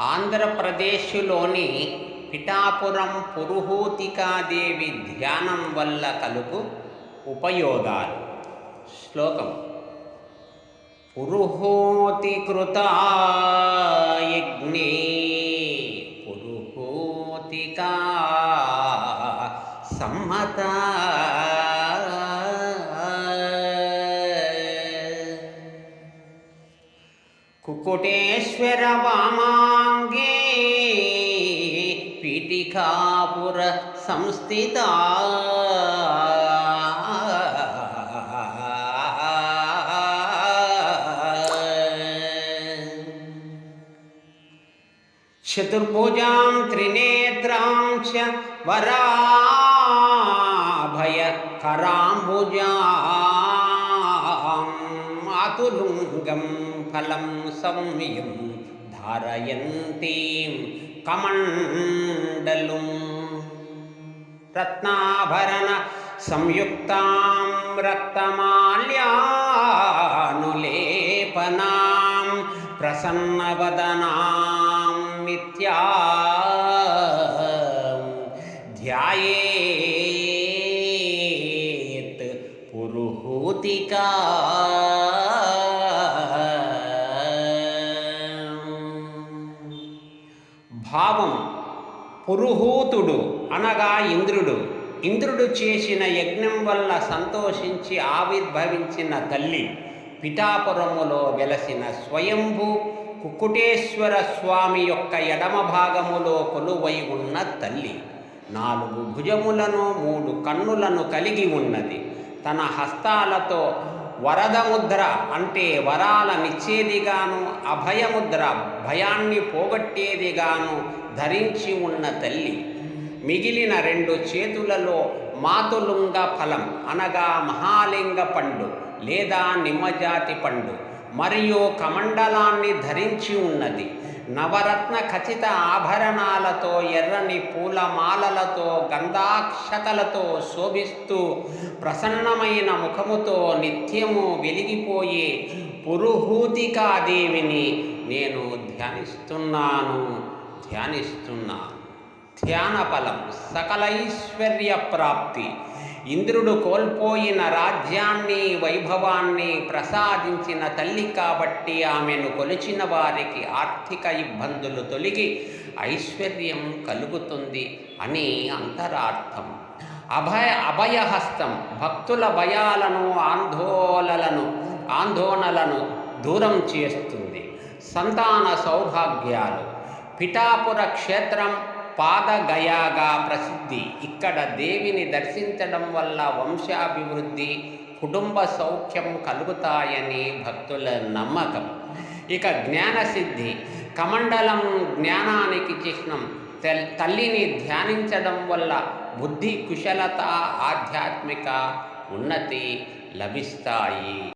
ఆంధ్రప్రదేశ్లోని పిఠాపురం పురుహూతికాదేవి ధ్యానం వల్ల కలుగు ఉపయోగాలు. శ్లోకం. పురుహూతి కృతాయజ్ఞే పురుహూతికా సమ్మతా कुकुटेश्वरवामाङ्गे पीठिकापुरसंस्थिता चतुर्भुजां त्रिनेत्रां च वराभयराम्बुजातुलुङ्गम् फलं संवियुं धारयन्तीं कमण्डलुं रत्नाभरणसंयुक्तां रक्तमाल्यानुलेपनां प्रसन्नवदनां मिथ्या ध्यायेत् पुरुहूतिका। భావం. పురుహూతుడు అనగా ఇంద్రుడు. ఇంద్రుడు చేసిన యజ్ఞం వల్ల సంతోషించి ఆవిర్భవించిన తల్లి. పిఠాపురములో వెలసిన స్వయంభూ కుక్కుటేశ్వర స్వామి యొక్క ఎడమ భాగములో కొలువై ఉన్న తల్లి. నాలుగు భుజములను మూడు కన్నులను కలిగి ఉన్నది. తన హస్తాలతో వరదముద్ర అంటే వరాలనిచ్చేదిగాను అభయముద్ర భయాన్ని పోగొట్టేదిగాను ధరించి ఉన్న తల్లి. మిగిలిన రెండు చేతులలో మాతులుంగ ఫలం అనగా మహాలింగ పండు లేదా నిమ్మజాతి పండు. మరియు కమండలాన్ని ధరించి ఉన్నది. నవరత్న ఖచిత ఆభరణాలతో ఎర్రని పూలమాలలతో గంధాక్షతలతో శోభిస్తూ ప్రసన్నమైన ముఖముతో నిత్యము వెలిగిపోయే పురుహూతికాదేవిని నేను ధ్యానిస్తున్నాను. ధ్యానిస్తున్నాను. ధ్యాన ఫలం సకలైశ్వర్య ప్రాప్తి ఇంద్రుడు కోల్పోయిన రాజ్యాన్ని వైభవాన్ని ప్రసాదించిన తల్లి కాబట్టి ఆమెను కొలిచిన వారికి ఆర్థిక ఇబ్బందులు తొలగి ఐశ్వర్యం కలుగుతుంది అని అంతరార్థం. అభయ అభయహస్తం భక్తుల భయాలను ఆందోళనలను ఆందోళనలను దూరం చేస్తుంది. సంతాన సౌభాగ్యాలు. పిఠాపుర క్షేత్రం పాదగయాగా ప్రసిద్ధి. ఇక్కడ దేవిని దర్శించడం వల్ల వంశాభివృద్ధి కుటుంబ సౌఖ్యం కలుగుతాయని భక్తుల నమ్మకం. ఇక జ్ఞానసిద్ధి. కమండలం జ్ఞానానికి చిహ్నం. తల్లిని ధ్యానించడం వల్ల బుద్ధి కుశలత ఆధ్యాత్మిక ఉన్నతి లభిస్తాయి.